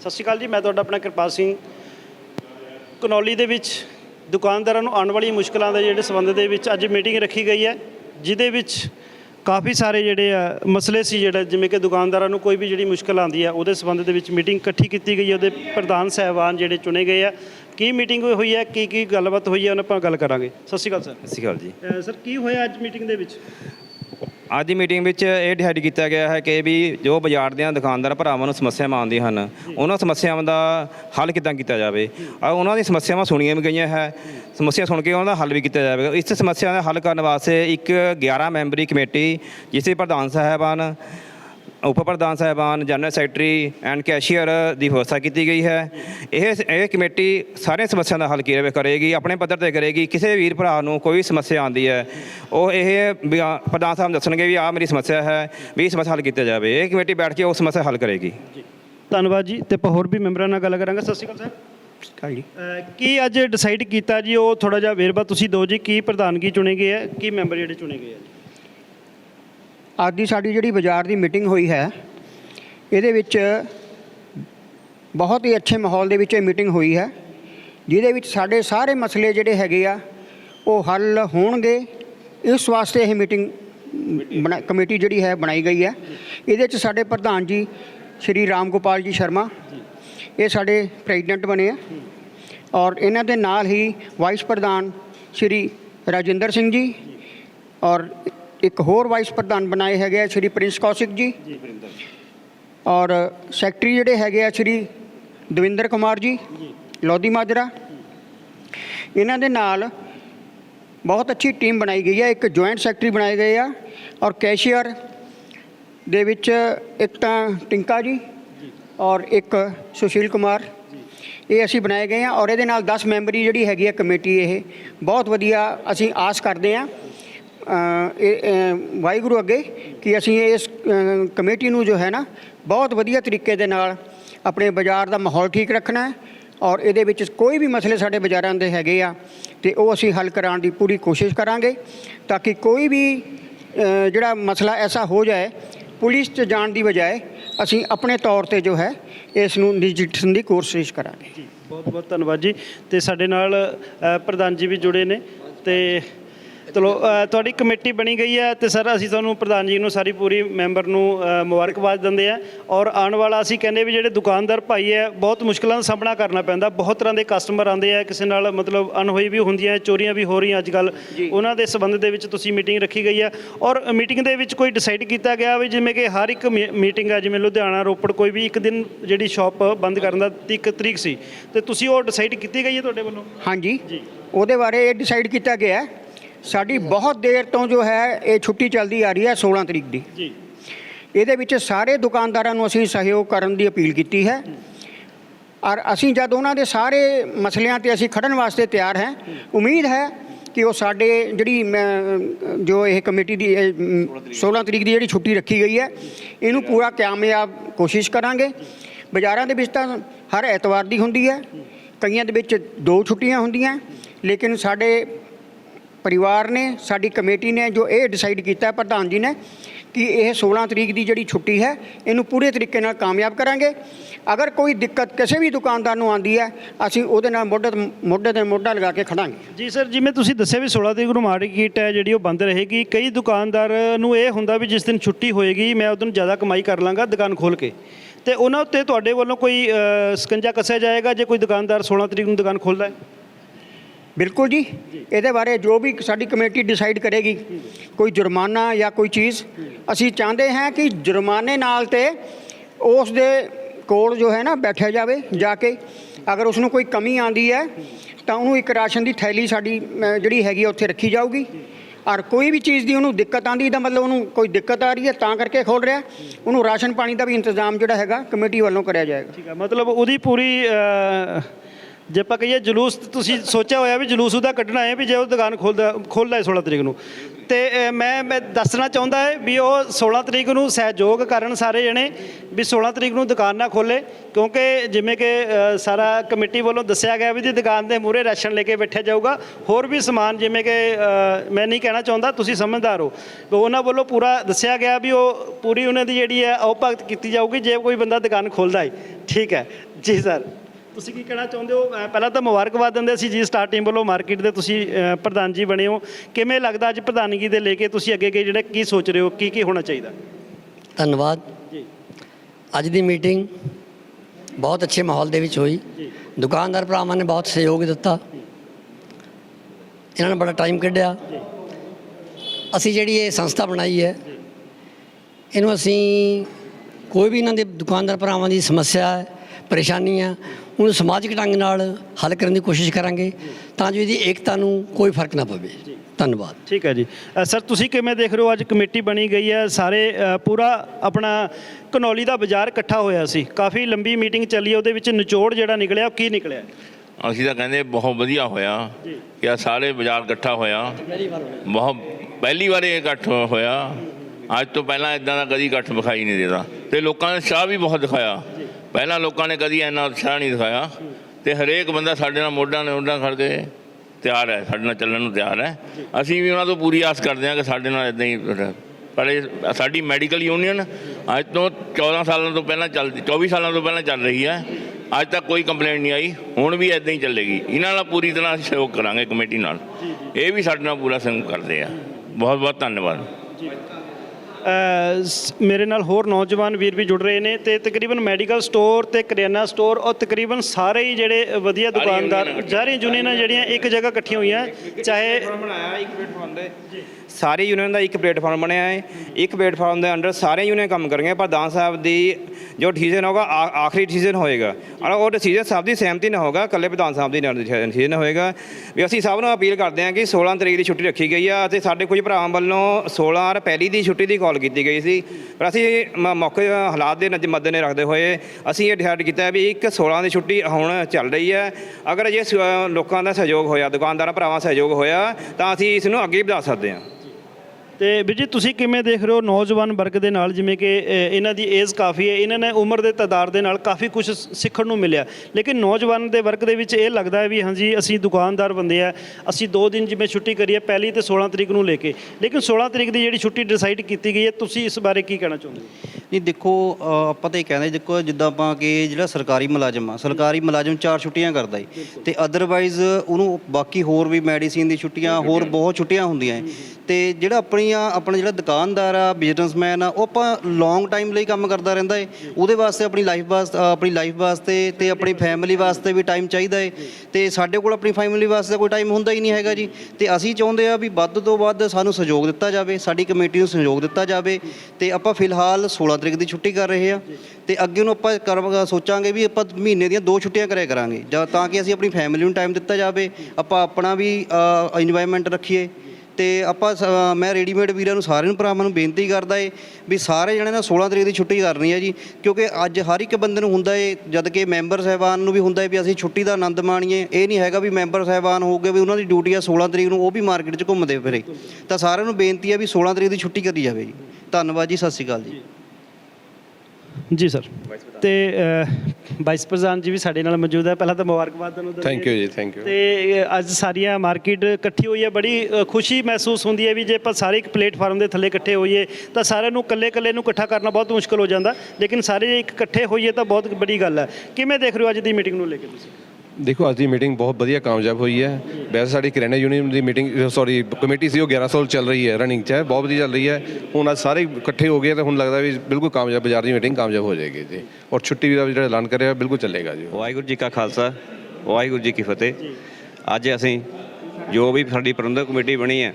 ਸਤਿ ਸ਼੍ਰੀ ਅਕਾਲ ਜੀ ਮੈਂ ਤੁਹਾਡਾ ਆਪਣਾ ਕਿਰਪਾਲ ਸਿੰਘ। ਕਨੌਲੀ ਦੇ ਵਿੱਚ ਦੁਕਾਨਦਾਰਾਂ ਨੂੰ ਆਉਣ ਵਾਲੀਆਂ ਮੁਸ਼ਕਲਾਂ ਦੇ ਜਿਹੜੇ ਸੰਬੰਧ ਦੇ ਵਿੱਚ ਅੱਜ ਮੀਟਿੰਗ ਰੱਖੀ ਗਈ ਹੈ ਜਿਹਦੇ ਵਿੱਚ ਕਾਫੀ ਸਾਰੇ ਜਿਹੜੇ ਆ ਮਸਲੇ ਸੀ ਜਿਹੜਾ ਜਿਵੇਂ ਕਿ ਦੁਕਾਨਦਾਰਾਂ ਨੂੰ ਕੋਈ ਵੀ ਜਿਹੜੀ ਮੁਸ਼ਕਲ ਆਉਂਦੀ ਹੈ ਉਹਦੇ ਸੰਬੰਧ ਦੇ ਵਿੱਚ ਮੀਟਿੰਗ ਇਕੱਠੀ ਕੀਤੀ ਗਈ ਹੈ ਉਹਦੇ ਪ੍ਰਧਾਨ ਸਹਿਬਾਨ ਜਿਹੜੇ ਚੁਣੇ ਗਏ ਆ। ਕੀ ਮੀਟਿੰਗ ਹੋਈ ਹੈ ਕੀ ਕੀ ਗੱਲਬਾਤ ਹੋਈ ਹੈ ਉਹਨਾਂ ਆਪਾਂ ਗੱਲ ਕਰਾਂਗੇ। ਸਤਿ ਸ਼੍ਰੀ ਅਕਾਲ ਸਰ। ਸਤਿ ਸ਼੍ਰੀ ਅਕਾਲ ਜੀ। ਸਰ ਕੀ ਹੋਇਆ ਅੱਜ ਮੀਟਿੰਗ ਦੇ ਵਿੱਚ? ਅੱਜ ਦੀ ਮੀਟਿੰਗ ਵਿੱਚ ਇਹ ਡਿਸਾਈਡ ਕੀਤਾ ਗਿਆ ਹੈ ਕਿ ਵੀ ਜੋ ਬਾਜ਼ਾਰ ਦੇ ਦੁਕਾਨਦਾਰ ਭਰਾਵਾਂ ਨੂੰ ਸਮੱਸਿਆਵਾਂ ਆਉਂਦੀਆਂ ਹਨ, ਉਹਨਾਂ ਸਮੱਸਿਆਵਾਂ ਦਾ ਹੱਲ ਕਿੱਦਾਂ ਕੀਤਾ ਜਾਵੇ? ਆ ਉਹਨਾਂ ਦੀ ਸਮੱਸਿਆਵਾਂ ਸੁਣੀਆਂ ਵੀ ਗਈਆਂ ਹੈ। ਸਮੱਸਿਆ ਸੁਣ ਕੇ ਉਹਨਾਂ ਦਾ ਹੱਲ ਵੀ ਕੀਤਾ ਜਾਵੇਗਾ। ਇਸ ਸਮੱਸਿਆ ਦਾ ਹੱਲ ਕਰਨ ਵਾਸਤੇ ਇੱਕ 11 ਮੈਂਬਰੀ ਕਮੇਟੀ, ਜਿਸ ਦੇ ਪ੍ਰਧਾਨ ਸਾਹਿਬਾਨ ਉਪ ਪ੍ਰਧਾਨ ਸਾਹਿਬਾਨ ਜਨਰਲ ਸੈਕਟਰੀ ਐਂਡ ਕੈਸ਼ੀਅਰ ਦੀ ਵਿਵਸਥਾ ਕੀਤੀ ਗਈ ਹੈ। ਇਹ ਇਹ ਕਮੇਟੀ ਸਾਰੀਆਂ ਸਮੱਸਿਆਵਾਂ ਦਾ ਹੱਲ ਕਿਵੇਂ ਕਰੇਗੀ ਆਪਣੇ ਪੱਧਰ ਤੇ ਕਰੇਗੀ ਕਿਸੇ ਵੀਰ ਭਰਾ ਨੂੰ ਕੋਈ ਸਮੱਸਿਆ ਆਉਂਦੀ ਹੈ ਉਹ ਇਹ ਪ੍ਰਧਾਨ ਸਾਹਿਬ ਦੱਸਣਗੇ ਵੀ ਆਹ ਮੇਰੀ ਸਮੱਸਿਆ ਹੈ ਵੀ ਇਹ ਸਮੱਸਿਆ ਹੱਲ ਕੀਤੀ ਜਾਵੇ। ਇਹ ਕਮੇਟੀ ਬੈਠ ਕੇ ਉਹ ਸਮੱਸਿਆ ਹੱਲ ਕਰੇਗੀ। ਧੰਨਵਾਦ ਜੀ। ਤੇ ਆਪਾਂ ਹੋਰ ਵੀ ਮੈਂਬਰਾਂ ਨਾਲ ਗੱਲ ਕਰਾਂਗੇ। ਸਤਿ ਸ਼੍ਰੀ ਅਕਾਲ ਸਰ। ਕੀ ਅੱਜ ਡਿਸਾਈਡ ਕੀਤਾ ਜੀ ਉਹ ਥੋੜਾ ਜਿਹਾ ਵੇਰਵਾ ਤੁਸੀਂ ਦਿਓ ਜੀ ਕੀ ਪ੍ਰਧਾਨਗੀ ਚੁਣੇ ਗਏ ਹੈ ਕੀ ਮੈਂਬਰ ਜਿਹੜੇ ਚੁਣੇ ਗਏ ਆ ਜੀ? ਅੱਜ ਦੀ ਸਾਡੀ ਜਿਹੜੀ ਬਾਜ਼ਾਰ ਦੀ ਮੀਟਿੰਗ ਹੋਈ ਹੈ, ਇਹਦੇ ਵਿੱਚ ਬਹੁਤ ਹੀ ਅੱਛੇ ਮਾਹੌਲ ਦੇ ਵਿੱਚ ਇਹ ਮੀਟਿੰਗ ਹੋਈ ਹੈ, ਜਿਹਦੇ ਵਿੱਚ ਸਾਡੇ ਸਾਰੇ ਮਸਲੇ ਜਿਹੜੇ ਹੈਗੇ ਆ, ਉਹ ਹੱਲ ਹੋਣਗੇ। ਇਸ ਵਾਸਤੇ ਇਹ ਮੀਟਿੰਗ ਬਣਾ, ਕਮੇਟੀ ਜਿਹੜੀ ਹੈ ਬਣਾਈ ਗਈ ਹੈ। ਇਹਦੇ ਵਿੱਚ ਸਾਡੇ ਪ੍ਰਧਾਨ ਜੀ ਸ਼੍ਰੀ ਰਾਮ ਗੋਪਾਲ ਜੀ ਸ਼ਰਮਾ, ਇਹ ਸਾਡੇ ਪ੍ਰੈਜ਼ੀਡੈਂਟ ਬਣੇ ਆ। ਔਰ ਇਹਨਾਂ ਦੇ ਨਾਲ ਹੀ ਵਾਈਸ ਪ੍ਰਧਾਨ ਸ਼੍ਰੀ ਰਾਜਿੰਦਰ ਸਿੰਘ ਜੀ ਔਰ ਇੱਕ ਹੋਰ ਵਾਈਸ ਪ੍ਰਧਾਨ ਬਣਾਏ ਹੈਗੇ ਆ ਸ਼੍ਰੀ ਪ੍ਰਿੰਸ ਕੌਸ਼ਿਕ ਜੀ। ਜੀ ਵਰਿੰਦਰ ਔਰ ਸੈਕਟਰੀ ਜਿਹੜੇ ਹੈਗੇ ਆ ਸ਼੍ਰੀ ਦਵਿੰਦਰ ਕੁਮਾਰ ਜੀ ਲੋਧੀ ਮਾਜਰਾ। ਇਹਨਾਂ ਦੇ ਨਾਲ ਬਹੁਤ ਅੱਛੀ ਟੀਮ ਬਣਾਈ ਗਈ ਹੈ ਇੱਕ ਜੁਆਇੰਟ ਸੈਕਟਰੀ ਬਣਾਏ ਗਏ ਆ। ਔਰ ਕੈਸ਼ੀਅਰ ਦੇ ਵਿੱਚ ਇੱਕ ਤਾਂ ਟਿੰਕਾ ਜੀ ਔਰ ਇੱਕ ਸੁਸ਼ੀਲ ਕੁਮਾਰ। ਇਹ ਅਸੀਂ ਬਣਾਏ ਗਏ ਆ ਔਰ ਇਹਦੇ ਨਾਲ 10 ਮੈਂਬਰੀ ਜਿਹੜੀ ਹੈਗੀ ਆ ਕਮੇਟੀ ਇਹ। ਬਹੁਤ ਵਧੀਆ ਅਸੀਂ ਆਸ ਕਰਦੇ ਆ। ਵਾਹਿਗੁਰੂ ਅੱਗੇ ਕਿ ਅਸੀਂ ਇਸ ਕਮੇਟੀ ਨੂੰ ਜੋ ਹੈ ਨਾ, ਬਹੁਤ ਵਧੀਆ ਤਰੀਕੇ ਦੇ ਨਾਲ ਆਪਣੇ ਬਾਜ਼ਾਰ ਦਾ ਮਾਹੌਲ ਠੀਕ ਰੱਖਣਾ ਹੈ ਔਰ ਇਹਦੇ ਵਿੱਚ ਕੋਈ ਵੀ ਮਸਲੇ ਸਾਡੇ ਬਾਜ਼ਾਰਾਂ ਦੇ ਹੈਗੇ ਆ, ਤੇ ਉਹ ਅਸੀਂ ਹੱਲ ਕਰਾਉਣ ਦੀ ਪੂਰੀ ਕੋਸ਼ਿਸ਼ ਕਰਾਂਗੇ ਤਾਂ ਕਿ ਕੋਈ ਵੀ ਜਿਹੜਾ ਮਸਲਾ ਐਸਾ ਹੋ ਜਾਏ, ਪੁਲਿਸ 'ਚ ਜਾਣ ਦੀ ਬਜਾਏ ਅਸੀਂ ਆਪਣੇ ਤੌਰ ਤੇ ਜੋ ਹੈ, ਇਸ ਨੂੰ ਨਜਿੱਠਣ ਦੀ ਕੋਸ਼ਿਸ਼ ਕਰਾਂਗੇ। ਜੀ ਬਹੁਤ ਬਹੁਤ ਧੰਨਵਾਦ ਜੀ। ਤੇ ਸਾਡੇ ਨਾਲ ਪ੍ਰਧਾਨ ਜੀ ਵੀ ਜੁੜੇ ਨੇ ਤੇ ਚਲੋ ਅ, ਤੁਹਾਡੀ ਕਮੇਟੀ ਬਣੀ ਗਈ ਹੈ ਤੇ ਸਰ ਅਸੀਂ ਤੁਹਾਨੂੰ ਪ੍ਰਧਾਨ ਜੀ ਨੂੰ ਸਾਰੀ ਪੂਰੀ ਮੈਂਬਰ ਨੂੰ ਅ, ਮੁਬਾਰਕਬਾਦ ਦਿੰਦੇ ਆ ਔਰ ਆਉਣ ਵਾਲਾ ਅਸੀਂ ਕਹਿੰਦੇ ਵੀ ਜਿਹੜੇ ਦੁਕਾਨਦਾਰ ਭਾਈ ਹੈ ਬਹੁਤ ਮੁਸ਼ਕਲਾਂ ਦਾ ਸਾਹਮਣਾ ਕਰਨਾ ਪੈਂਦਾ। ਬਹੁਤ ਤਰ੍ਹਾਂ ਦੇ ਕਸਟਮਰ ਆਉਂਦੇ ਆ ਕਿਸੇ ਨਾਲ ਮਤਲਬ ਅਨਹੋਈ ਵੀ ਹੁੰਦੀਆਂ ਚੋਰੀਆਂ ਵੀ ਹੋ ਰਹੀਆਂ ਅੱਜ ਕੱਲ ਉਹਨਾਂ ਦੇ ਸੰਬੰਧ ਦੇ ਵਿੱਚ ਤੁਸੀਂ ਮੀਟਿੰਗ ਰੱਖੀ ਗਈ ਹੈ। ਔਰ ਮੀਟਿੰਗ ਦੇ ਵਿੱਚ ਕੋਈ ਡਿਸਾਈਡ ਕੀਤਾ ਗਿਆ ਵੀ ਜਿਵੇਂ ਕਿ ਹਰ ਇੱਕ ਮੀਟਿੰਗ ਆ ਜਿਵੇਂ ਲੁਧਿਆਣਾ ਰੋਪੜ ਕੋਈ ਵੀ ਇੱਕ ਦਿਨ ਜਿਹੜੀ ਸ਼ਾਪ ਬੰਦ ਕਰਨ ਦਾ ਇੱਕ ਤਰੀਕ ਸੀ। ਤੇ ਤੁਸੀਂ ਉਹ ਡਿਸਾਈਡ ਕੀਤੀ ਗਈ ਹੈ ਤੁਹਾਡੇ ਵੱਲੋਂ? ਹਾਂਜੀ। ਜੀ। ਉਹਦੇ ਬਾਰੇ ਇਹ ਡਿਸਾਈਡ ਕੀਤਾ ਗਿਆ ਹੈ। ਸਾਡੀ ਬਹੁਤ ਦੇਰ ਤੋਂ ਜੋ ਹੈ ਇਹ ਛੁੱਟੀ ਚੱਲਦੀ ਆ ਰਹੀ ਹੈ 16 ਤਰੀਕ ਦੀ। ਜੀ। ਇਹਦੇ ਵਿੱਚ ਸਾਰੇ ਦੁਕਾਨਦਾਰਾਂ ਨੂੰ ਅਸੀਂ ਸਹਿਯੋਗ ਕਰਨ ਦੀ ਅਪੀਲ ਕੀਤੀ ਹੈ। ਔਰ ਅਸੀਂ ਜਦ ਉਹਨਾਂ ਦੇ ਸਾਰੇ ਮਸਲਿਆਂ ਤੇ ਅਸੀਂ ਖੜਨ ਵਾਸਤੇ ਤਿਆਰ ਹਾਂ ਉਮੀਦ ਹੈ ਕਿ ਉਹ ਸਾਡੇ ਜਿਹੜੀ ਜੋ ਇਹ ਕਮੇਟੀ ਦੀ ਇਹ, ਮ, 16 ਤਰੀਕ ਦੀ ਜਿਹੜੀ ਛੁੱਟੀ ਰੱਖੀ ਗਈ ਹੈ ਇਹਨੂੰ ਪੂਰਾ ਕਾਮਯਾਬ ਕੋਸ਼ਿਸ਼ ਕਰਾਂਗੇ। ਬਾਜ਼ਾਰਾਂ ਦੇ ਵਿੱਚ ਤਾਂ ਹਰ ਐਤਵਾਰ ਦੀ ਹੁੰਦੀ ਹੈ ਕਈਆਂ ਦੇ ਵਿੱਚ ਦੋ ਛੁੱਟੀਆਂ ਹੁੰਦੀਆਂ ਲੇਕਿਨ ਸਾਡੇ ਪਰਿਵਾਰ ਨੇ, ਸਾਡੀ ਕਮੇਟੀ ਨੇ ਜੋ ਇਹ ਡਿਸਾਈਡ ਕੀਤਾ, ਪ੍ਰਧਾਨ ਜੀ ਨੇ, ਕਿ ਇਹ 16 ਤਰੀਕ ਦੀ ਜਿਹੜੀ ਛੁੱਟੀ ਹੈ, ਇਹਨੂੰ ਪੂਰੇ ਤਰੀਕੇ ਨਾਲ ਕਾਮਯਾਬ ਕਰਾਂਗੇ। ਅਗਰ ਕੋਈ ਦਿੱਕਤ ਕਿਸੇ ਵੀ ਦੁਕਾਨਦਾਰ ਨੂੰ ਆਂਦੀ ਹੈ, ਅਸੀਂ ਉਹਦੇ ਨਾਲ ਮੋਢੇ ਤੇ ਮੋਢੇ ਤੇ ਮੋਢਾ ਲਗਾ ਕੇ ਖੜਾਂਗੇ। ਜੀ ਸਰ, ਜਿਵੇਂ ਤੁਸੀਂ ਦੱਸਿਆ ਵੀ 16 ਤਰੀਕ ਨੂੰ ਮਾਰਕੀਟ ਹੈ, ਜਿਹੜੀ ਉਹ ਬੰਦ ਰਹੇਗੀ, ਕਈ ਦੁਕਾਨਦਾਰ ਨੂੰ ਇਹ ਹੁੰਦਾ ਵੀ ਜਿਸ ਦਿਨ ਛੁੱਟੀ ਹੋਏਗੀ, ਮੈਂ ਉਦੋਂ ਜ਼ਿਆਦਾ ਕਮਾਈ ਕਰ ਲਾਂਗਾ ਦੁਕਾਨ ਖੋਲ ਕੇ। ਤੇ ਉਹਨਾਂ ਉੱਤੇ ਤੁਹਾਡੇ ਵੱਲੋਂ ਕੋਈ ਸਕੰਜਾ ਕੱਸਿਆ ਜਾਏਗਾ, ਜੇ ਕੋਈ ਦੁਕਾਨਦਾਰ 16 ਤਰੀਕ ਨੂੰ ਦੁਕਾਨ ਖੋਲਦਾ ਹੈ? ਬਿਲਕੁਲ ਜੀ। ਇਹਦੇ ਬਾਰੇ ਜੋ ਵੀ ਸਾਡੀ ਕਮੇਟੀ ਡਿਸਾਈਡ ਕਰੇਗੀ, ਕੋਈ ਜੁਰਮਾਨਾ ਜਾਂ ਕੋਈ ਚੀਜ਼, ਅਸੀਂ ਚਾਹੁੰਦੇ ਹਾਂ ਕਿ ਜੁਰਮਾਨੇ ਨਾਲ ਤੇ ਉਸ ਦੇ ਕੋਲ ਜੋ ਹੈ ਨਾ ਬੈਠਿਆ ਜਾਵੇ, ਜਾ ਕੇ ਅਗਰ ਉਸ ਨੂੰ ਕੋਈ ਕਮੀ ਆਂਦੀ ਹੈ, ਤਾਂ ਉਹਨੂੰ ਇੱਕ ਰਾਸ਼ਨ ਦੀ ਥੈਲੀ ਸਾਡੀ ਜਿਹੜੀ ਹੈਗੀ ਆ, ਉੱਥੇ ਰੱਖੀ ਜਾਊਗੀ। ਔਰ ਕੋਈ ਵੀ ਚੀਜ਼ ਦੀ ਉਹਨੂੰ ਦਿੱਕਤ ਆਂਦੀ ਤਾਂ ਮਤਲਬ ਉਹਨੂੰ ਕੋਈ ਦਿੱਕਤ ਆ ਰਹੀ ਹੈ, ਤਾਂ ਕਰਕੇ ਖੋਲ ਰਿਹਾ। ਉਹਨੂੰ ਰਾਸ਼ਨ ਪਾਣੀ ਦਾ ਵੀ ਇੰਤਜ਼ਾਮ ਜਿਹੜਾ ਹੈਗਾ, ਕਮੇਟੀ ਵੱਲੋਂ ਕਰਿਆ ਜਾਏਗਾ। ਠੀਕ ਹੈ ਮਤਲਬ ਉਹਦੀ ਪੂਰੀ ਜੇ ਆਪਾਂ ਕਹੀਏ ਜਲੂਸ, ਤੁਸੀਂ ਸੋਚਿਆ ਹੋਇਆ ਵੀ ਜਲੂਸ ਉਹਦਾ ਕੱਢਣਾ ਹੈ ਵੀ ਜੇ ਉਹ ਦੁਕਾਨ ਖੋਲਦਾ ਖੋਲਦਾ ਹੈ 16 ਤਰੀਕ ਨੂੰ। ਤੇ ਮੈਂ ਮੈਂ ਦੱਸਣਾ ਚਾਹੁੰਦਾ ਹੈ ਵੀ ਉਹ 16 ਤਰੀਕ ਨੂੰ ਸਹਿਯੋਗ ਕਰਨ ਸਾਰੇ ਜਣੇ ਵੀ 16 ਤਰੀਕ ਨੂੰ ਦੁਕਾਨ ਨਾ ਖੋਲੇ, ਕਿਉਂਕਿ ਜਿਵੇਂ ਕਿ ਸਾਰਾ ਕਮੇਟੀ ਵੱਲੋਂ ਦੱਸਿਆ ਗਿਆ ਵੀ ਜੀ ਦੁਕਾਨ ਦੇ ਮੂਹਰੇ ਰਾਸ਼ਨ ਲੈ ਕੇ ਬੈਠਿਆ ਜਾਊਗਾ। ਹੋਰ ਵੀ ਸਮਾਨ ਜਿਵੇਂ ਕਿ ਮੈਂ ਨਹੀਂ ਕਹਿਣਾ ਚਾਹੁੰਦਾ, ਤੁਸੀਂ ਸਮਝਦਾਰ ਹੋ। ਉਹਨਾਂ ਵੱਲੋਂ ਪੂਰਾ ਦੱਸਿਆ ਗਿਆ ਵੀ ਉਹ ਪੂਰੀ ਉਹਨਾਂ ਦੀ ਜਿਹੜੀ ਹੈ, ਉਹ ਭਗਤ ਕੀਤੀ ਜਾਊਗੀ ਜੇ ਕੋਈ ਬੰਦਾ ਦੁਕਾਨ ਖੋਲਦਾ ਹੈ। ਠੀਕ ਹੈ। ਜੀ, ਸਰ। ਤੁਸੀਂ ਕੀ ਕਹਿਣਾ ਚਾਹੁੰਦੇ ਹੋ? ਪਹਿਲਾਂ ਤਾਂ ਮੁਬਾਰਕਬਾਦ ਦਿੰਦੇ ਸੀ ਜੀ ਸਟਾਰ ਟੀਮ ਵੱਲੋਂ ਮਾਰਕੀਟ ਦੇ ਤੁਸੀਂ ਪ੍ਰਧਾਨ ਜੀ ਬਣੇ ਹੋ। ਕਿਵੇਂ ਲੱਗਦਾ ਅੱਜ ਪ੍ਰਧਾਨਗੀ ਦੇ ਲੈ ਕੇ ਤੁਸੀਂ ਅੱਗੇ ਅੱਗੇ ਜਿਹੜੇ ਕੀ ਸੋਚ ਰਹੇ ਹੋ ਕੀ ਕੀ ਹੋਣਾ ਚਾਹੀਦਾ? ਧੰਨਵਾਦ। ਜੀ। ਅੱਜ ਦੀ ਮੀਟਿੰਗ ਬਹੁਤ ਅੱਛੇ ਮਾਹੌਲ ਦੇ ਵਿੱਚ ਹੋਈ। ਜੀ। ਦੁਕਾਨਦਾਰ ਭਰਾਵਾਂ ਨੇ ਬਹੁਤ ਸਹਿਯੋਗ ਦਿੱਤਾ। ਇਹਨਾਂ ਨੇ ਬੜਾ ਟਾਈਮ ਕੱਢਿਆ। ਅਸੀਂ ਜਿਹੜੀ ਇਹ ਸੰਸਥਾ ਬਣਾਈ ਹੈ ਇਹਨੂੰ ਅਸੀਂ ਕੋਈ ਵੀ ਇਹਨਾਂ ਦੇ ਦੁਕਾਨਦਾਰ ਭਰਾਵਾਂ ਦੀ ਸਮੱਸਿਆ ਹੈ ਪਰੇਸ਼ਾਨੀ ਆ ਉਹਨੂੰ ਸਮਾਜਿਕ ਢੰਗ ਨਾਲ ਹੱਲ ਕਰਨ ਦੀ ਕੋਸ਼ਿਸ਼ ਕਰਾਂਗੇ ਤਾਂ ਜੋ ਇਹਦੀ ਏਕਤਾ ਨੂੰ ਕੋਈ ਫ਼ਰਕ ਨਾ ਪਵੇ। ਧੰਨਵਾਦ। ਠੀਕ ਹੈ ਜੀ। ਸਰ ਤੁਸੀਂ ਕਿਵੇਂ ਦੇਖ ਰਹੇ ਹੋ? ਅੱਜ ਕਮੇਟੀ ਬਣੀ ਗਈ ਹੈ। ਸਾਰੇ ਪੂਰਾ ਆਪਣਾ ਕਨੌਲੀ ਦਾ ਬਾਜ਼ਾਰ ਇਕੱਠਾ ਹੋਇਆ ਸੀ। ਕਾਫੀ ਲੰਬੀ ਮੀਟਿੰਗ ਚੱਲੀ ਉਹਦੇ ਵਿੱਚ ਨਿਚੋੜ ਜਿਹੜਾ ਨਿਕਲਿਆ ਉਹ ਕੀ ਨਿਕਲਿਆ? ਅਸੀਂ ਤਾਂ ਕਹਿੰਦੇ ਬਹੁਤ ਵਧੀਆ ਹੋਇਆ। ਕਿ ਆ ਸਾਰੇ ਬਾਜ਼ਾਰ ਇਕੱਠਾ ਹੋਇਆ। ਬਹੁਤ ਪਹਿਲੀ ਵਾਰ ਇਹ ਇਕੱਠ ਹੋਇਆ। ਅੱਜ ਤੋਂ ਪਹਿਲਾਂ ਇਦਾਂ ਦਾ ਕਦੀ ਇਕੱਠ ਵਿਖਾਈ ਨਹੀਂ ਦੇਦਾ ਤੇ ਲੋਕਾਂ ਨੇ ਉਤਸ਼ਾਹ ਵੀ ਬਹੁਤ ਦਿਖਾਇਆ। ਪਹਿਲਾਂ ਲੋਕਾਂ ਨੇ ਕਦੀ ਇੰਨਾ ਉਤਸ਼ਾਹ ਨਹੀਂ ਦਿਖਾਇਆ ਤੇ ਹਰੇਕ ਬੰਦਾ ਸਾਡੇ ਨਾਲ ਮੋਢਾ ਨੇ ਮੋਢਾ ਖੜ ਕੇ ਤਿਆਰ ਹੈ ਸਾਡੇ ਨਾਲ ਚੱਲਣ ਨੂੰ ਤਿਆਰ ਹੈ। ਅਸੀਂ ਵੀ ਉਹਨਾਂ ਤੋਂ ਪੂਰੀ ਆਸ ਕਰਦੇ ਹਾਂ ਕਿ ਸਾਡੇ ਨਾਲ ਇਦਾਂ ਹੀ। ਪਰ ਸਾਡੀ ਮੈਡੀਕਲ ਯੂਨੀਅਨ ਅੱਜ ਤੋਂ 14 ਸਾਲਾਂ ਤੋਂ ਪਹਿਲਾਂ ਚੱਲਦੀ 24 ਸਾਲਾਂ ਤੋਂ ਪਹਿਲਾਂ ਚੱਲ ਰਹੀ ਹੈ। ਅੱਜ ਤੱਕ ਕੋਈ ਕੰਪਲੇਂਟ ਨਹੀਂ ਆਈ ਹੁਣ ਵੀ ਇਦਾਂ ਹੀ ਚੱਲੇਗੀ। ਇਹਨਾਂ ਨਾਲ ਪੂਰੀ ਤਰ੍ਹਾਂ ਅਸੀਂ ਸਹਿਯੋਗ ਕਰਾਂਗੇ ਕਮੇਟੀ ਨਾਲ। ਇਹ ਵੀ ਸਾਡੇ ਨਾਲ ਪੂਰਾ ਸਹਿਯੋਗ ਕਰਦੇ ਆ। ਬਹੁਤ ਬਹੁਤ ਧੰਨਵਾਦ। ਮੇਰੇ ਨਾਲ ਹੋਰ ਨੌਜਵਾਨ ਵੀਰ ਵੀ ਜੁੜ ਰਹੇ ਨੇ ਤੇ ਤਕਰੀਬਨ ਮੈਡੀਕਲ ਸਟੋਰ ਤੇ ਕਰਿਆਨਾ ਸਟੋਰ ਔਰ ਤਕਰੀਬਨ ਸਾਰੇ ਹੀ ਜਿਹੜੇ ਵਧੀਆ ਦੁਕਾਨਦਾਰ ਸਾਰੀਆਂ ਯੂਨੀਅਨਾਂ ਜਿਹੜੀਆਂ ਇੱਕ ਜਗ੍ਹਾ ਇਕੱਠੀਆਂ ਹੋਈਆਂ ਚਾਹੇ ਬਣਾਇਆ ਇੱਕ ਪਲੇਟਫਾਰਮ ਦੇ। ਸਾਰੇ ਯੂਨੀਅਨ ਦਾ ਇੱਕ ਪਲੇਟਫਾਰਮ ਬਣਿਆ ਹੈ। ਇੱਕ ਪਲੇਟਫਾਰਮ ਦੇ ਅੰਡਰ ਸਾਰੇ ਯੂਨੀਅਨ ਕੰਮ ਕਰਨਗੇ ਪ੍ਰਧਾਨ ਸਾਹਿਬ ਦੀ ਜੋ ਡਿਸੀਜਨ ਹੋਗਾ ਆਖਰੀ ਡਿਸੀਜਨ ਹੋਏਗਾ। ਔਰ ਉਹ ਡਿਸੀਜਨ ਸਭ ਦੀ ਸਹਿਮਤੀ ਨਾਲ ਹੋਗਾ ਇਕੱਲੇ ਪ੍ਰਧਾਨ ਸਾਹਿਬ ਦੀ ਡਿਸੀਜਨ ਹੋਏਗਾ। ਵੀ ਅਸੀਂ ਸਭ ਨੂੰ ਅਪੀਲ ਕਰਦੇ ਹਾਂ ਕਿ 16 ਤਰੀਕ ਦੀ ਛੁੱਟੀ ਰੱਖੀ ਗਈ ਆ ਅਤੇ ਸਾਡੇ ਕੁਝ ਭਰਾਵਾਂ ਵੱਲੋਂ 16 ਔਰ ਪਹਿਲੀ ਦੀ ਛੁੱਟੀ ਦੀ ਕਾਲ ਕੀਤੀ ਗਈ ਸੀ। ਪਰ ਅਸੀਂ ਮ- ਮੌਕੇ, ਹਾਲਾਤ ਦੇ ਨਜ਼- ਰੱਖਦੇ ਹੋਏ ਅਸੀਂ ਇਹ ਡਿਸਾਈਡ ਕੀਤਾ ਵੀ ਇੱਕ 16 ਦੀ ਛੁੱਟੀ ਹੁਣ ਚੱਲ ਰਹੀ ਹੈ। ਅਗਰ ਜੇ ਸ- ਲੋਕਾਂ ਦਾ ਸਹਿਯੋਗ ਹੋਇਆ, ਦੁਕਾਨਦਾਰਾਂ, ਭਰਾਵਾਂ ਦਾ ਸਹਿਯੋਗ ਹੋਇਆ, ਤਾਂ ਅਸੀਂ ਇਸ ਨੂੰ ਅੱਗੇ ਵਧਾ ਸਕਦੇ ਹਾਂ। ਤੇ ਵੀਰ ਜੀ ਤੁਸੀਂ ਕਿਵੇਂ ਦੇਖ ਰਹੇ ਹੋ ਨੌਜਵਾਨ ਵਰਗ ਦੇ ਨਾਲ? ਜਿਵੇਂ ਕਿ ਅ, ਇਹਨਾਂ ਦੀ ਏਜ ਕਾਫੀ ਹੈ। ਇਹਨਾਂ ਨੇ ਉਮਰ ਦੇ ਤਦਾਰ ਦੇ ਨਾਲ ਕਾਫੀ ਕੁਝ ਸਿੱਖਣ ਨੂੰ ਮਿਲਿਆ। ਲੇਕਿਨ ਨੌਜਵਾਨ ਦੇ ਵਰਗ ਦੇ ਵਿੱਚ ਇਹ ਲੱਗਦਾ ਹੈ ਵੀ ਹਾਂਜੀ ਅਸੀਂ ਦੁਕਾਨਦਾਰ ਬੰਦੇ ਆ। ਅਸੀਂ 2 ਦਿਨ ਜਿਵੇਂ ਛੁੱਟੀ ਕਰੀਏ ਪਹਿਲੀ ਤੇ 16 ਤਰੀਕ ਨੂੰ ਲੈ ਕੇ। ਲੇਕਿਨ 16 ਤਰੀਕ ਦੀ ਜਿਹੜੀ ਛੁੱਟੀ ਡਿਸਾਈਡ ਕੀਤੀ ਗਈ ਹੈ ਤੁਸੀਂ ਇਸ ਬਾਰੇ ਕੀ ਕਹਿਣਾ ਚਾਹੁੰਦੇ ਹੋ? ਨਹੀਂ ਦੇਖੋ ਅ, ਆਪਾਂ ਤਾਂ ਇਹ ਕਹਿੰਦੇ ਦੇਖੋ ਜਿੱਦਾਂ ਆਪਾਂ ਕਿ ਜਿਹੜਾ ਸਰਕਾਰੀ ਮੁਲਾਜ਼ਮ ਆ ਸਰਕਾਰੀ ਮੁਲਾਜ਼ਮ ਚਾਰ ਛੁੱਟੀਆਂ ਕਰਦਾ ਏ। ਤੇ ਅਦਰਵਾਈਜ਼ ਉਹਨੂੰ ਬਾਕੀ ਹੋਰ ਵੀ ਮੈਡੀਸਿਨ ਦੀ ਛੁੱਟੀਆਂ ਹੋਰ ਬਹੁਤ ਛੁੱਟੀਆਂ ਹੁੰਦੀਆਂ ਏ। ਤੇ ਜਿਹੜਾ ਆਪਣੀਆਂ ਆਪਣਾ ਜਿਹੜਾ ਦੁਕਾਨਦਾਰ ਆ ਬਿਜ਼ਨਸਮੈਨ ਆ ਉਹ ਆਪਾਂ ਲੌਂਗ ਟਾਈਮ ਲਈ ਕੰਮ ਕਰਦਾ ਰਹਿੰਦਾ ਏ। ਉਹਦੇ ਵਾਸਤੇ ਆਪਣੀ ਲਾਈਫ ਵਾਸਤੇ ਆਪਣੀ ਲਾਈਫ ਵਾਸਤੇ ਤੇ ਆਪਣੀ ਫੈਮਿਲੀ ਵਾਸਤੇ ਵੀ ਟਾਈਮ ਚਾਹੀਦਾ ਏ। ਤੇ ਸਾਡੇ ਕੋਲ ਆਪਣੀ ਫੈਮਿਲੀ ਵਾਸਤੇ ਕੋਈ ਟਾਈਮ ਹੁੰਦਾ ਹੀ ਨਹੀਂ ਹੈਗਾ ਜੀ। ਤੇ ਅਸੀਂ ਚਾਹੁੰਦੇ ਆ ਵੀ ਵੱਧ ਤੋਂ ਵੱਧ ਸਾਨੂੰ ਸਹਿਯੋਗ ਦਿੱਤਾ ਜਾਵੇ ਸਾਡੀ ਕਮੇਟੀ ਨੂੰ ਸਹਿਯੋਗ ਦਿੱਤਾ ਜਾਵੇ। ਤੇ ਆਪਾਂ ਫਿਲਹਾਲ 16 ਤਰੀਕ ਦੀ ਛੁੱਟੀ ਕਰ ਰਹੇ ਆ ਤੇ ਅੱਗੇ ਨੂੰ ਆਪਾਂ ਕਰ ਸੋਚਾਂਗੇ ਵੀ ਆਪਾਂ ਮਹੀਨੇ ਦੀਆਂ ਦੋ ਛੁੱਟੀਆਂ ਕਰਿਆ ਕਰਾਂਗੇ। ਜਾਂ ਤਾਂ ਕਿ ਅਸੀਂ ਆਪਣੀ ਫੈਮਿਲੀ ਨੂੰ ਟਾਈਮ ਦਿੱਤਾ ਜਾਵੇ ਆਪਾਂ ਆਪਣਾ ਵੀ ਇਨਵਾਇਰਨਮੈਂਟ ਰੱਖੀਏ। ਤੇ ਆਪਾਂ ਮੈਂ ਰੈਡੀਮੇਡ ਵੀਰਾਂ ਨੂੰ ਸਾਰਿਆਂ ਨੂੰ ਭਰਾਵਾਂ ਨੂੰ ਬੇਨਤੀ ਕਰਦਾ ਏ ਵੀ ਸਾਰੇ ਜਣੇ ਨਾ 16 ਤਰੀਕ ਦੀ ਛੁੱਟੀ ਕਰਨੀ ਹੈ ਜੀ। ਕਿਉਂਕਿ ਅੱਜ ਹਰ ਇੱਕ ਬੰਦੇ ਨੂੰ ਹੁੰਦਾ ਏ ਜਦ ਕਿ ਮੈਂਬਰ ਸਾਹਿਬਾਨ ਨੂੰ ਵੀ ਹੁੰਦਾ ਏ ਵੀ ਅਸੀਂ ਛੁੱਟੀ ਦਾ ਆਨੰਦ ਮਾਣੀਏ। ਇਹ ਨਹੀਂ ਹੈਗਾ ਵੀ ਮੈਂਬਰ ਸਾਹਿਬਾਨ ਹੋਊਗੇ ਵੀ ਉਹਨਾਂ ਦੀ ਡਿਊਟੀ ਆ 16 ਤਰੀਕ ਨੂੰ ਉਹ ਵੀ ਮਾਰਕੀਟ 'ਚ ਘੁੰਮਦੇ ਫਿਰੇ। ਤਾਂ ਸਾਰਿਆਂ ਨੂੰ ਬੇਨਤੀ ਹੈ ਵੀ 16 ਤਰੀਕ ਦੀ ਛੁੱਟੀ ਕਰੀ ਜਾਵੇ ਜੀ। ਧੰਨਵਾਦ ਜੀ ਸਤਿ ਸ਼੍ਰੀ ਅਕਾਲ ਜੀ। ਜੀ ਸਰ। ਤੇ ਵਾਈਸ ਪ੍ਰਧਾਨ ਜੀ ਵੀ ਸਾਡੇ ਨਾਲ ਮੌਜੂਦ ਹੈ। ਪਹਿਲਾਂ ਤਾਂ ਮੁਬਾਰਕਬਾਦ ਤੁਹਾਨੂੰ ਥੈਂਕ ਯੂ ਜੀ ਥੈਂਕ ਯੂ ਤੇ ਅੱਜ ਸਾਰੀਆਂ ਮਾਰਕੀਟ ਇਕੱਠੀ ਹੋਈ ਹੈ। ਬੜੀ ਖੁਸ਼ੀ ਮਹਿਸੂਸ ਹੁੰਦੀ ਹੈ ਵੀ ਜੇ ਆਪਾਂ ਸਾਰੇ ਇੱਕ ਪਲੇਟਫਾਰਮ ਦੇ ਥੱਲੇ ਇਕੱਠੇ ਹੋਈਏ ਤਾਂ ਸਾਰਿਆਂ ਨੂੰ ਇਕੱਲੇ ਇਕੱਲੇ ਨੂੰ ਇਕੱਠਾ ਕਰਨਾ ਬਹੁਤ ਮੁਸ਼ਕਲ ਹੋ ਜਾਂਦਾ। ਲੇਕਿਨ ਸਾਰੇ ਇੱਕ ਇਕੱਠੇ ਹੋਈਏ ਤਾਂ ਬਹੁਤ ਵੱਡੀ ਗੱਲ ਹੈ। ਕਿਵੇਂ ਦੇਖ ਰਹੇ ਹੋ ਅੱਜ ਦੀ ਮੀਟਿੰਗ ਨੂੰ ਲੈ ਕੇ ਤੁਸੀਂ? ਦੇਖੋ, ਅੱਜ ਦੀ ਮੀਟਿੰਗ ਬਹੁਤ ਵਧੀਆ ਕਾਮਯਾਬ ਹੋਈ ਹੈ। ਵੈਸੇ ਸਾਡੀ ਕਰਿਆਨਾ ਯੂਨੀਅਨ ਦੀ ਮੀਟਿੰਗ ਸੌਰੀ ਕਮੇਟੀ ਸੀ, ਉਹ 11 ਸਾਲ ਚੱਲ ਰਹੀ ਹੈ ਰਨਿੰਗ 'ਚ ਹੈ, ਬਹੁਤ ਵਧੀਆ ਚੱਲ ਰਹੀ ਹੈ। ਹੁਣ ਅੱਜ ਸਾਰੇ ਇਕੱਠੇ ਹੋ ਗਏ ਤਾਂ ਹੁਣ ਲੱਗਦਾ ਵੀ ਬਿਲਕੁਲ ਕਾਮਯਾਬ, ਬਾਜ਼ਾਰ ਦੀ ਮੀਟਿੰਗ ਕਾਮਯਾਬ ਹੋ ਜਾਏਗੀ ਜੀ। ਔਰ ਛੁੱਟੀ ਦਾ ਵੀ ਜਿਹੜਾ ਐਲਾਨ ਕਰਿਆ, ਬਿਲਕੁਲ ਚੱਲੇਗਾ ਜੀ। ਵਾਹਿਗੁਰੂ ਜੀ ਕਾ ਖਾਲਸਾ, ਵਾਹਿਗੁਰੂ ਜੀ ਕੀ ਫਤਿਹ। ਅੱਜ ਅਸੀਂ ਜੋ ਵੀ ਸਾਡੀ ਪ੍ਰਬੰਧਕ ਕਮੇਟੀ ਬਣੀ ਹੈ,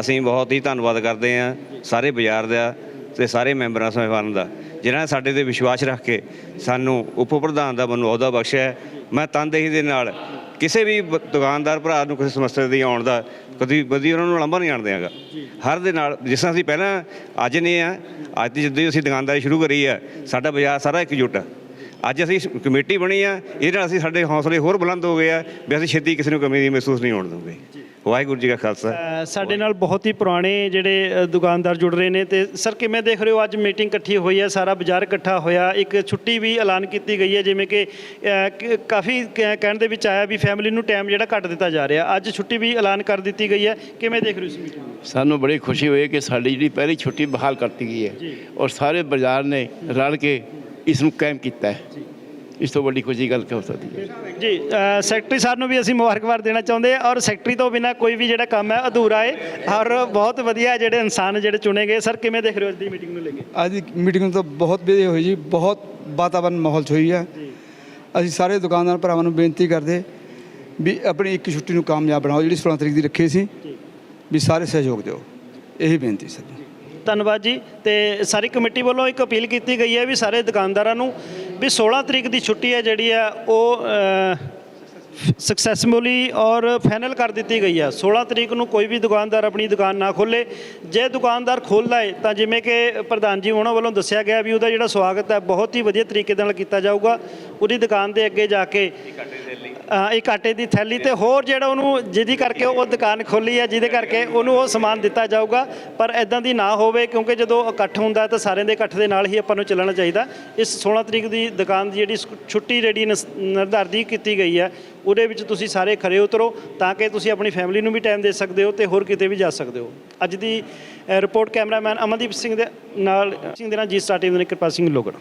ਅਸੀਂ ਬਹੁਤ ਹੀ ਧੰਨਵਾਦ ਕਰਦੇ ਹਾਂ ਸਾਰੇ ਬਾਜ਼ਾਰ ਦਾ ਤੇ ਸਾਰੇ ਮੈਂਬਰਾਂ ਸਾਹਿਬਾਨ ਦਾ ਜਿਨ੍ਹਾਂ ਨੇ ਸਾਡੇ ਤੇ ਵਿਸ਼ਵਾਸ ਰੱਖ ਕੇ ਸਾਨੂੰ ਉਪ ਪ੍ਰਧਾਨ ਦਾ ਮੈਨੂੰ ਅਹੁਦਾ ਬਖਸ਼ਿਆ। ਮੈਂ ਤਨਦੇਹੀ ਦੇ ਨਾਲ ਕਿਸੇ ਵੀ ਦੁਕਾਨਦਾਰ ਭਰਾ ਨੂੰ ਕਿਸੇ ਸਮੱਸਿਆ ਦੀ ਆਉਣ ਦਾ ਕਦੀ ਕਦੀ ਉਹਨਾਂ ਨੂੰ ਲੰਬਾ ਨਹੀਂ ਆਣ ਦਿਆਂਗਾ। ਹਰ ਦੇ ਨਾਲ ਜਿਸ ਤਰ੍ਹਾਂ ਅਸੀਂ ਪਹਿਲਾਂ ਅੱਜ ਨੇ ਆ ਅੱਜ ਦੀ ਜਦੋਂ ਅਸੀਂ ਦੁਕਾਨਦਾਰੀ ਸ਼ੁਰੂ ਕਰੀ ਆ ਸਾਡਾ ਬਾਜ਼ਾਰ ਸਾਰਾ ਇਕਜੁੱਟ ਆ। ਅੱਜ ਅਸੀਂ ਕਮੇਟੀ ਬਣੀ ਆ ਇਹਦੇ ਨਾਲ ਅਸੀਂ ਸਾਡੇ ਹੌਸਲੇ ਹੋਰ ਬੁਲੰਦ ਹੋ ਗਏ ਆ ਵੀ ਅਸੀਂ ਛੇਤੀ ਕਿਸੇ ਨੂੰ ਕਮੀ ਦੀ ਮਹਿਸੂਸ ਨਹੀਂ ਹੋਣ ਦਵਾਂਗੇ ਵਾਹਿਗੁਰੂ ਜੀ ਕਾ ਖਾਲਸਾ। ਸਾਡੇ ਨਾਲ ਬਹੁਤ ਹੀ ਪੁਰਾਣੇ ਜਿਹੜੇ ਦੁਕਾਨਦਾਰ ਜੁੜ ਰਹੇ ਨੇ ਤੇ ਸਰ ਕਿਵੇਂ ਦੇਖ ਰਹੇ ਹੋ? ਅੱਜ ਮੀਟਿੰਗ ਇਕੱਠੀ ਹੋਈ ਹੈ ਸਾਰਾ ਬਾਜ਼ਾਰ ਇਕੱਠਾ ਹੋਇਆ ਇੱਕ ਛੁੱਟੀ ਵੀ ਐਲਾਨ ਕੀਤੀ ਗਈ ਹੈ ਜਿਵੇਂ ਕਿ ਕਾਫੀ ਕ- ਕਹਿਣ ਦੇ ਵਿੱਚ ਆਇਆ ਵੀ ਫੈਮਿਲੀ ਨੂੰ ਟਾਈਮ ਜਿਹੜਾ ਘੱਟ ਦਿੱਤਾ ਜਾ ਰਿਹਾ। ਅੱਜ ਛੁੱਟੀ ਵੀ ਐਲਾਨ ਕਰ ਦਿੱਤੀ ਗਈ ਹੈ। ਕਿਵੇਂ ਦੇਖ ਰਹੇ ਹੋ ਇਸ ਮੀਟਿੰਗ ਨੂੰ? ਸਾਨੂੰ ਬੜੀ ਖੁਸ਼ੀ ਹੋਈ ਕਿ ਸਾਡੀ ਜਿਹੜੀ ਪਹਿਲੀ ਛੁੱਟੀ ਬਹਾਲ ਕਰਤੀ ਗਈ ਹੈ ਔਰ ਸਾਰੇ ਬਾਜ਼ਾਰ ਨੇ ਰਲ ਕੇ ਇਸ ਨੂੰ ਕਾਇਮ ਕੀਤਾ ਹੈ। ਇਸ ਤੋਂ ਵੱਡੀ ਖੁਸ਼ੀ ਗੱਲ ਕੀ ਹੋ ਸਕਦੀ ਹੈ। ਜੀ ਸੈਕਟਰੀ ਸਾਹਿਬ ਨੂੰ ਵੀ ਅਸੀਂ ਮੁਬਾਰਕਬਾਦ ਦੇਣਾ ਚਾਹੁੰਦੇ ਹਾਂ ਔਰ ਸੈਕਟਰੀ ਤੋਂ ਬਿਨਾ ਕੋਈ ਵੀ ਜਿਹੜਾ ਕੰਮ ਹੈ ਅਧੂਰਾ ਹੈ। ਔਰ ਬਹੁਤ ਵਧੀਆ ਜਿਹੜੇ ਇਨਸਾਨ ਜਿਹੜੇ ਚੁਣੇ ਗਏ। ਸਰ ਕਿਵੇਂ ਦੇਖ ਰਹੇ ਹੋ ਅੱਜ ਦੀ ਮੀਟਿੰਗ ਨੂੰ ਲੈ ਕੇ? ਅੱਜ ਦੀ ਮੀਟਿੰਗ ਤਾਂ ਬਹੁਤ ਵਧੀਆ ਹੋਈ ਜੀ। ਬਹੁਤ ਵਾਤਾਵਰਨ ਮਾਹੌਲ 'ਚ ਹੋਈ ਹੈ। ਅਸੀਂ ਸਾਰੇ ਦੁਕਾਨਦਾਰ ਭਰਾਵਾਂ ਨੂੰ ਬੇਨਤੀ ਕਰਦੇ ਵੀ ਆਪਣੀ ਇੱਕ ਛੁੱਟੀ ਨੂੰ ਕਾਮਯਾਬ ਬਣਾਓ। ਜਿਹੜੀ 16 ਤਰੀਕ ਦੀ ਰੱਖੀ ਸੀ ਵੀ ਸਾਰੇ ਸਹਿਯੋਗ ਦਿਓ। ਇਹੀ ਬੇਨਤੀ ਸਰ ਜੀ। ਧੰਨਵਾਦ ਜੀ। ਤੇ ਸਾਰੀ ਕਮੇਟੀ ਵੱਲੋਂ ਇੱਕ ਅਪੀਲ ਕੀਤੀ ਗਈ ਹੈ ਵੀ ਸਾਰੇ ਦੁਕਾਨਦਾਰਾਂ ਨੂੰ ਵੀ 16 ਤਰੀਕ ਦੀ ਛੁੱਟੀ ਹੈ ਜਿਹੜੀ ਆ ਉਹ ਸਕਸੈਸਫੁਲੀ ਔਰ ਫਾਈਨਲ ਕਰ ਦਿੱਤੀ ਗਈ ਹੈ। 16 ਤਰੀਕ ਨੂੰ ਕੋਈ ਵੀ ਦੁਕਾਨਦਾਰ ਆਪਣੀ ਦੁਕਾਨ ਨਾ ਖੋਲੇ ਜੇ ਦੁਕਾਨਦਾਰ ਖੋਲਦਾ ਹੈ ਤਾਂ ਜਿਵੇਂ ਕਿ ਪ੍ਰਧਾਨ ਜੀ ਉਹਨਾਂ ਵੱਲੋਂ ਦੱਸਿਆ ਗਿਆ ਵੀ ਉਹਦਾ ਜਿਹੜਾ ਸਵਾਗਤ ਹੈ ਬਹੁਤ ਹੀ ਵਧੀਆ ਤਰੀਕੇ ਨਾਲ ਕੀਤਾ ਜਾਊਗਾ। ਉਹਦੀ ਦੁਕਾਨ ਦੇ ਅੱਗੇ ਜਾ ਕੇ ਇੱਕ ਆਟੇ ਦੀ ਥੈਲੀ ਤੇ ਹੋਰ ਜਿਹੜਾ ਉਹਨੂੰ ਜਿਹਦੀ ਕਰਕੇ ਉਹ ਦੁਕਾਨ ਖੋਲੀ ਹੈ, ਜਿਹਦੇ ਕਰਕੇ ਉਹਨੂੰ ਉਹ ਸਮਾਨ ਦਿੱਤਾ ਜਾਊਗਾ। ਪਰ ਐਦਾਂ ਦੀ ਨਾ ਹੋਵੇ, ਕਿਉਂਕਿ ਜਦੋਂ ਇਕੱਠ ਹੁੰਦਾ ਤਾਂ ਸਾਰਿਆਂ ਦੇ ਇਕੱਠ ਦੇ ਨਾਲ ਹੀ ਆਪਾਂ ਨੂੰ ਚੱਲਣਾ ਚਾਹੀਦਾ। ਇਸ 16 ਤਰੀਕ ਦੀ ਦੁਕਾਨ ਦੀ ਜਿਹੜੀ ਛੁੱਟੀ ਜਿਹੜੀ ਨਿਸ- ਕੀਤੀ ਗਈ ਹੈ, ਉਹਦੇ ਵਿੱਚ ਤੁਸੀਂ ਸਾਰੇ ਖਰੇ ਉਤਰੋ, ਤਾਂ ਕਿ ਤੁਸੀਂ ਆਪਣੀ ਫੈਮਿਲੀ ਨੂੰ ਵੀ ਟਾਈਮ ਦੇ ਸਕਦੇ ਹੋ ਤੇ ਹੋਰ ਕਿਤੇ ਵੀ ਜਾ ਸਕਦੇ ਹੋ। ਅੱਜ ਦੀ ਰਿਪੋਰਟ ਕੈਮਰਾਮੈਨ ਅਮਨਦੀਪ ਸਿੰਘ ਦੇ ਨਾਲ ਸਿੰਘ ਦੇ ਨਾਲ ਜੀ ਸਟਾਰਟਿੰਗ ਦੇ ਕਿਰਪਾ ਸਿੰਘ ਲੋਗੜ।